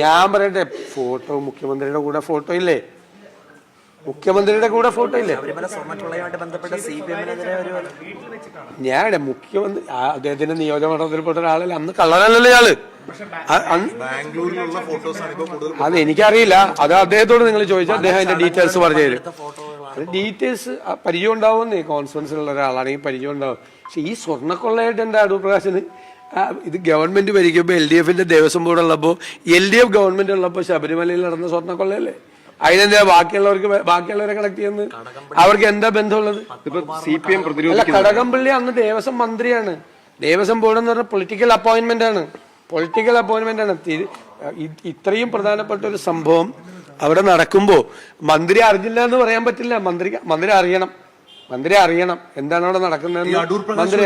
ഞാൻ പറയട്ടെ ഫോട്ടോ മുഖ്യമന്ത്രിയുടെ കൂടെ ഫോട്ടോ ഇല്ലേ? മുഖ്യമന്ത്രിയുടെ കൂടെ ഫോട്ടോ ഇല്ലേ? ഞാൻ മുഖ്യമന്ത്രി അദ്ദേഹത്തിന്റെ അദ്ദേഹത്തിന്റെ നിയോജകമണ്ഡലത്തിൽപ്പെട്ട ഒരാളല്ല അന്ന് കള്ളനല്ലല്ലോ കൂടുതൽ അത് എനിക്കറിയില്ല. അത് അദ്ദേഹത്തോട് നിങ്ങൾ ചോദിച്ചാൽ അദ്ദേഹം അതിന്റെ ഡീറ്റെയിൽസ് പറഞ്ഞു തരും അത് ഡീറ്റെയിൽസ് പരിചയം ഉണ്ടാവുമെന്നേ കോൺഫിഡൻസിലുള്ള ഒരാളാണെങ്കിൽ പരിചയം ഉണ്ടാവും. പക്ഷെ ഈ സ്വർണക്കൊള്ളയായിട്ട് എന്റെ അടൂർ പ്രകാശന് ഇത് ഗവൺമെന്റ് ഭരിക്കുമ്പോൾ എൽ ഡി എഫിന്റെ ദേവസ്വം ബോർഡ് ഉള്ളപ്പോൾ എൽ ഡി എഫ് ഗവൺമെന്റ് ഉള്ളപ്പോൾ ശബരിമലയിൽ നടന്ന സ്വർണക്കൊള്ളയല്ലേ? അതിനെന്താ ബാക്കിയുള്ളവർക്ക് ബാക്കിയുള്ളവരെ കളക്ട് ചെയ്യുന്നത്? അവർക്ക് എന്താ ബന്ധമുള്ളത്? ഇപ്പൊ സി പി എം അല്ല കടകംപള്ളി അന്ന് ദേവസ്വം മന്ത്രിയാണ്. ദേവസ്വം ബോർഡ് എന്ന് പറഞ്ഞാൽ പൊളിറ്റിക്കൽ അപ്പോയിന്റ്മെന്റ് ആണ്. പൊളിറ്റിക്കൽ അപ്പോയിന്റ്മെന്റ് ആണ്. ഇത്രയും പ്രധാനപ്പെട്ട ഒരു സംഭവം അവിടെ നടക്കുമ്പോൾ മന്ത്രി അറിഞ്ഞില്ല എന്ന് പറയാൻ പറ്റില്ല. മന്ത്രി മന്ത്രി അറിയണം. മന്ത്രി അറിയണം. എന്താണ് അവിടെ പ്രകാശ് മന്ത്രി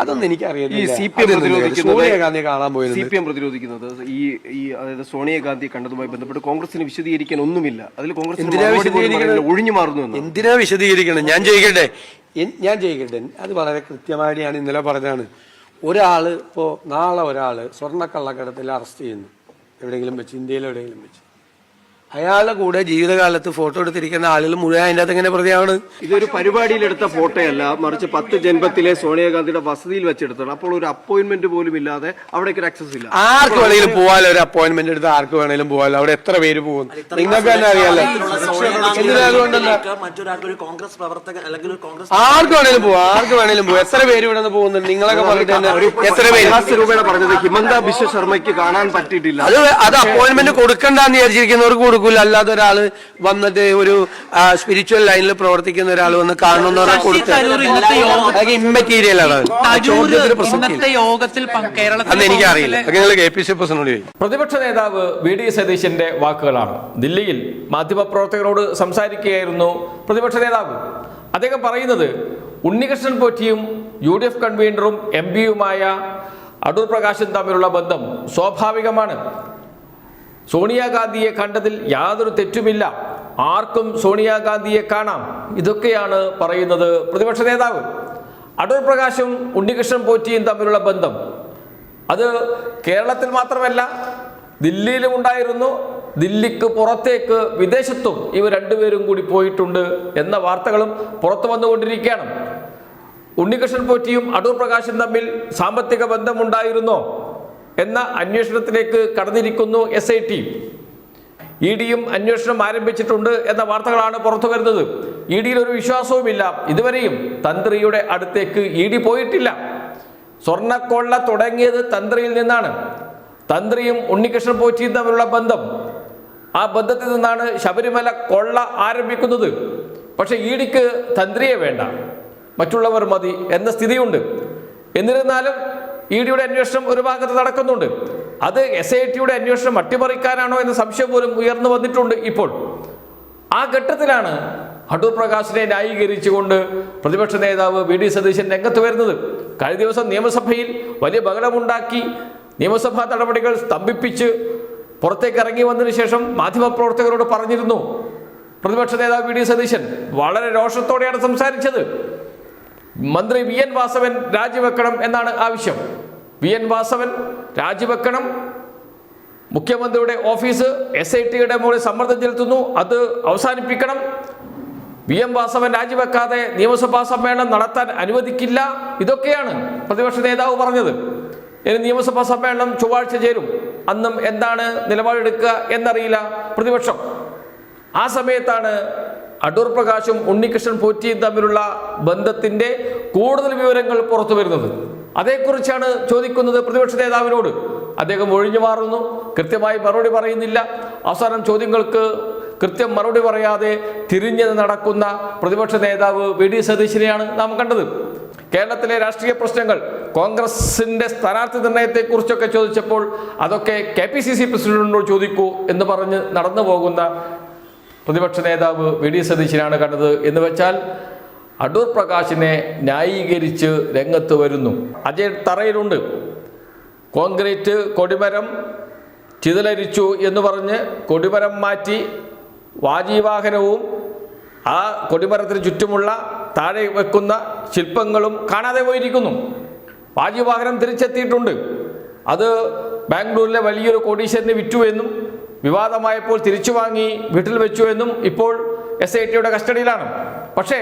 അതൊന്നും എനിക്ക് അറിയാം സി പി എം സോണിയാഗാന്ധി കാണാൻ സി പോയിരുന്നു പി എം പ്രതിരോധിക്കുന്നത് ഈ ഈ അതായത് സോണിയാഗാന്ധി കണ്ടതുമായി ബന്ധപ്പെട്ട് കോൺഗ്രസിന് വിശദീകരിക്കാൻ ഒന്നുമില്ല. അതിൽ കോൺഗ്രസ് എന്തിനാ വിശദീകരിക്കുന്നത്? ഒഴിഞ്ഞു മാറുന്നു എന്ന് എന്തിനാ വിശദീകരിക്കണം ഞാൻ ചെയ്യട്ടെ ഞാൻ ചെയ്യട്ടെ അത് വളരെ കൃത്യമായിട്ട് ഞാൻ ഇന്നലെ പറഞ്ഞാണ് ഒരാൾ ഇപ്പോ നാളെ ഒരാൾ സ്വർണക്കള്ളക്കടത്തിൽ അറസ്റ്റ് ചെയ്യുന്നു. എവിടെയെങ്കിലും വെച്ച് ഇന്ത്യയിൽ എവിടെയെങ്കിലും വെച്ച്. അയാളുടെ കൂടെ ജീവിതകാലത്ത് ഫോട്ടോ എടുത്തിരിക്കുന്ന ആളുകൾ മുഴുവൻ അതിന്റെ അകത്ത് എങ്ങനെ പ്രതിയാണ്? ഇതൊരു പരിപാടിയിലെടുത്ത ഫോട്ടോയല്ല. മറിച്ച് പത്ത് ജന്മത്തിലെ സോണിയാഗാന്ധിയുടെ വസതിയിൽ വെച്ചെടുത്താണ് അപ്പോൾ ഒരു അപ്പോയിന്റ്മെന്റ് പോലും ഇല്ലാതെ അവിടേക്ക് ഒരു ആക്സസ് ഇല്ല. ആർക്ക് വേണമെങ്കിലും പോവാലോ? ഒരു അപ്പോയിന്റ്മെന്റ് എടുത്ത് ആർക്ക് വേണമെങ്കിലും പോവാലോ? അവിടെ എത്ര പേര് പോകും? നിങ്ങൾക്ക് തന്നെ അറിയാലോ. എന്തിനാ അതുകൊണ്ടല്ല മറ്റൊരാൾക്ക് ഒരു കോൺഗ്രസ് പ്രവർത്തകൻ അല്ലെങ്കിൽ ഒരു കോൺഗ്രസ് ആർക്ക് വേണേലും പോവാം? ആർക്ക് വേണേലും പോവാം? എത്ര പേര് ഇവിടെ നിന്ന് പോകുന്നുണ്ട്? നിങ്ങളൊക്കെ പറഞ്ഞിട്ട് തന്നെ എത്ര പേര്? രൂപയുടെ പറഞ്ഞത് ഹിമന്ത ബിശ്വ ശർമ്മയ്ക്ക് കാണാൻ പറ്റിയിട്ടില്ല. അത് അത് അപ്പോയിന്റ്മെന്റ് കൊടുക്കണ്ടെന്ന് വിചാരിച്ചിരിക്കുന്നവർക്ക് കൊടുക്കൂല അല്ലാതെ ഒരാൾ വന്നിട്ട് ഒരു സ്പിരിച്വൽ ലൈനിൽ പ്രവർത്തിക്കുന്ന ഒരാൾ വന്ന് കാണണമെന്ന് പറഞ്ഞാൽ അതൊക്കെ ഇമ്മറ്റീരിയൽ ആണ്. അന്ന് എനിക്കറിയില്ല. നിങ്ങൾ കെ. പി. സി പ്രസിഡന്റ് പ്രതിപക്ഷ നേതാവ് വി. ഡി. സതീശന്റെ വാക്കുകളാണ്. ദില്ലിയിൽ മാധ്യമപ്രവർത്തകരോട് സംസാരിക്കുകയായിരുന്നു പ്രതിപക്ഷ നേതാവ്. അദ്ദേഹം പറയുന്നത് ഉണ്ണികൃഷ്ണൻ പോറ്റിയും യു. ഡി. എഫ് കൺവീനറും എം. പിയുമായ അടൂർ പ്രകാശും തമ്മിലുള്ള ബന്ധം സ്വാഭാവികമാണ്. സോണിയാഗാന്ധിയെ കണ്ടതിൽ യാതൊരു തെറ്റുമില്ല. ആർക്കും സോണിയാഗാന്ധിയെ കാണാം. ഇതൊക്കെയാണ് പറയുന്നത് പ്രതിപക്ഷ നേതാവ്. അടൂർ പ്രകാശും ഉണ്ണികൃഷ്ണൻ പോറ്റിയും തമ്മിലുള്ള ബന്ധം. അത് കേരളത്തിൽ മാത്രമല്ല ദില്ലിയിലും ഉണ്ടായിരുന്നു ദില്ലിക്ക് പുറത്തേക്ക് വിദേശത്തും ഇവർ രണ്ടുപേരും കൂടി പോയിട്ടുണ്ട് എന്ന വാർത്തകളും പുറത്തു വന്നുകൊണ്ടിരിക്കുകയാണ്. ഉണ്ണികൃഷ്ണൻ പോറ്റിയും അടൂർ പ്രകാശും തമ്മിൽ സാമ്പത്തിക ബന്ധമുണ്ടായിരുന്നോ? എന്ന അന്വേഷണത്തിലേക്ക് കടന്നിരിക്കുന്നു എസ് ഐ ടി. ഇ ഡിയും അന്വേഷണം ആരംഭിച്ചിട്ടുണ്ട് എന്ന വാർത്തകളാണ് പുറത്തു വരുന്നത്. ഇ ഡിയിൽ ഒരു വിശ്വാസവുമില്ല. ഇതുവരെയും തന്ത്രിയുടെ അടുത്തേക്ക് ഇ ഡി പോയിട്ടില്ല. സ്വർണക്കൊള്ള തുടങ്ങിയത് തന്ത്രിയിൽ നിന്നാണ്. തന്ത്രിയും ഉണ്ണികൃഷ്ണൻ പോറ്റിയും തമ്മിലുള്ള ബന്ധം. ആ ബന്ധത്തിൽ നിന്നാണ് ശബരിമല കൊള്ള ആരംഭിക്കുന്നത്. പക്ഷെ ഇ ഡിക്ക് തന്ത്രിയെ വേണ്ട. മറ്റുള്ളവർ മതി എന്ന സ്ഥിതിയുണ്ട്. എന്നിരുന്നാലും ഇ ഡിയുടെ അന്വേഷണം ഒരു ഭാഗത്ത് നടക്കുന്നുണ്ട്. അത് എസ് ഐ ടിയുടെ അന്വേഷണം അട്ടിമറിക്കാനാണോ എന്ന സംശയം പോലും ഉയർന്നു വന്നിട്ടുണ്ട് ഇപ്പോൾ. ആ ഘട്ടത്തിലാണ് അടൂർ പ്രകാശിനെ ന്യായീകരിച്ചുകൊണ്ട് പ്രതിപക്ഷ നേതാവ് വി ഡി സതീശൻ രംഗത്ത് വരുന്നത്. കഴിഞ്ഞ ദിവസം നിയമസഭയിൽ വലിയ ബഹളമുണ്ടാക്കി നിയമസഭാ നടപടികൾ സ്തംഭിപ്പിച്ച് പുറത്തേക്ക് ഇറങ്ങി വന്നതിന് ശേഷം മാധ്യമപ്രവർത്തകരോട് പറഞ്ഞിരുന്നു. പ്രതിപക്ഷ നേതാവ് വി ഡി സതീശൻ വളരെ രോഷത്തോടെയാണ് സംസാരിച്ചത്. മന്ത്രി വി എൻ വാസവൻ രാജിവെക്കണം എന്നാണ് ആവശ്യം. വി എൻ വാസവൻ രാജിവെക്കണം. മുഖ്യമന്ത്രിയുടെ ഓഫീസ് എസ് ഐ ടിയുടെ മുകളിൽ സമ്മർദ്ദം ചെലുത്തുന്നു. അത് അവസാനിപ്പിക്കണം. വി എം വാസവൻ രാജിവെക്കാതെ നിയമസഭാ സമ്മേളനം നടത്താൻ അനുവദിക്കില്ല. ഇതൊക്കെയാണ് പ്രതിപക്ഷ നേതാവ് പറഞ്ഞത്. ഇനി നിയമസഭാ സമ്മേളനം ചൊവ്വാഴ്ച ചേരും. അന്നും എന്താണ് നിലപാടെടുക്കുക എന്നറിയില്ല പ്രതിപക്ഷം. ആ സമയത്താണ് അടൂർ പ്രകാശും ഉണ്ണികൃഷ്ണൻ പോറ്റിയും തമ്മിലുള്ള ബന്ധത്തിന്റെ കൂടുതൽ വിവരങ്ങൾ പുറത്തു വരുന്നത്. അതേക്കുറിച്ചാണ് ചോദിക്കുന്നത് പ്രതിപക്ഷ നേതാവിനോട്. അദ്ദേഹം ഒഴിഞ്ഞു മാറുന്നു. കൃത്യമായി മറുപടി പറയുന്നില്ല. അവസാനം ചോദ്യങ്ങൾക്ക് കൃത്യം മറുപടി പറയാതെ തിരിഞ്ഞ് നടക്കുന്ന പ്രതിപക്ഷ നേതാവ് വി ഡി സതീശനെയാണ് നാം കണ്ടത്. കേരളത്തിലെ രാഷ്ട്രീയ പ്രശ്നങ്ങൾ കോൺഗ്രസിന്റെ സ്ഥാനാർത്ഥി നിർണയത്തെക്കുറിച്ചൊക്കെ ചോദിച്ചപ്പോൾ അതൊക്കെ കെ പി സി സി പ്രസിഡന്റിനോട് ചോദിക്കൂ എന്ന് പറഞ്ഞ് നടന്നു പോകുന്ന പ്രതിപക്ഷ നേതാവ് വി ഡി സതീശനാണ് കണ്ടത് എന്ന് വെച്ചാൽ അടൂർ പ്രകാശിനെ ന്യായീകരിച്ച് രംഗത്ത് വരുന്നു. അജയ് തറയിലുണ്ട്. കോൺക്രീറ്റ് കൊടിമരം ചിതലരിച്ചു എന്ന് പറഞ്ഞ് കൊടിമരം മാറ്റി വാജീവാഹനവും ആ കൊടിമരത്തിന് ചുറ്റുമുള്ള താഴെ വെക്കുന്ന ശില്പങ്ങളും കാണാതെ പോയിരിക്കുന്നു. വാഹനം തിരിച്ചെത്തിയിട്ടുണ്ട്. അത് ബാംഗ്ലൂരിലെ വലിയൊരു കോടീശ്വരന് വിറ്റു എന്നും വിവാദമായപ്പോൾ തിരിച്ചു വാങ്ങി വീട്ടിൽ വെച്ചു എന്നും ഇപ്പോൾ എസ് ഐ ടിയുടെ കസ്റ്റഡിയിലാണ്. പക്ഷേ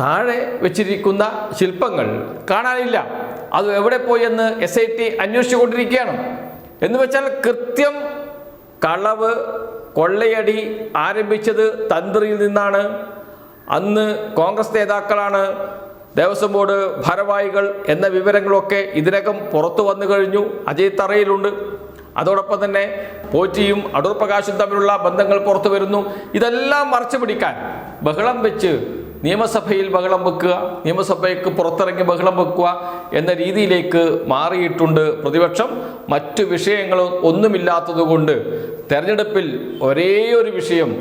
താഴെ വെച്ചിരിക്കുന്ന ശില്പങ്ങൾ കാണാനില്ല. അത് എവിടെ പോയി എന്ന് എസ് ഐ ടി അന്വേഷിച്ചുകൊണ്ടിരിക്കുകയാണ്. എന്ന് വെച്ചാൽ കൃത്യം കളവ് കൊള്ളയടി ആരംഭിച്ചത് തന്ത്രിയിൽ നിന്നാണ്. അന്ന് കോൺഗ്രസ് നേതാക്കളാണ് ദേവസ്വം ബോർഡ് ഭാരവാഹികൾ എന്ന വിവരങ്ങളൊക്കെ ഇതിനകം പുറത്തു വന്നു കഴിഞ്ഞു. അജയ് തറയിലുണ്ട്. അതോടൊപ്പം തന്നെ പോറ്റിയും അടൂർ പ്രകാശും തമ്മിലുള്ള ബന്ധങ്ങൾ പുറത്തു വരുന്നു. ഇതെല്ലാം മറച്ചു പിടിക്കാൻ ബഹളം വെച്ച് നിയമസഭയിൽ ബഹളം വെക്കുക നിയമസഭയ്ക്ക് പുറത്തിറങ്ങി ബഹളം വെക്കുക എന്ന രീതിയിലേക്ക് മാറിയിട്ടുണ്ട് പ്രതിപക്ഷം. മറ്റു വിഷയങ്ങൾ ഒന്നുമില്ലാത്തതുകൊണ്ട് തെരഞ്ഞെടുപ്പിൽ ഒരേ ഒരു വിഷയം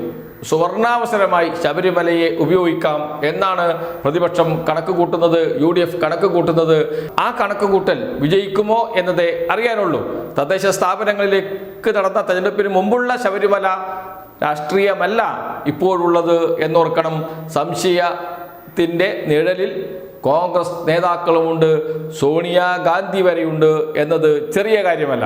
സുവർണാവസരമായി ശബരിമലയെ ഉപയോഗിക്കാം എന്നാണ് പ്രതിപക്ഷം കണക്ക് കൂട്ടുന്നത് യു ഡി എഫ് കണക്ക് കൂട്ടുന്നത് ആ കണക്ക് കൂട്ടൽ വിജയിക്കുമോ എന്നതേ അറിയാനുള്ളൂ. തദ്ദേശ സ്ഥാപനങ്ങളിലേക്ക് നടന്ന തെരഞ്ഞെടുപ്പിന് മുമ്പുള്ള ശബരിമല രാഷ്ട്രീയമല്ല ഇപ്പോഴുള്ളത് എന്നോർക്കണം. സംശയത്തിന്റെ നിഴലിൽ കോൺഗ്രസ് നേതാക്കളുമുണ്ട് സോണിയാഗാന്ധി വരെയുണ്ട് എന്നത് ചെറിയ കാര്യമല്ല.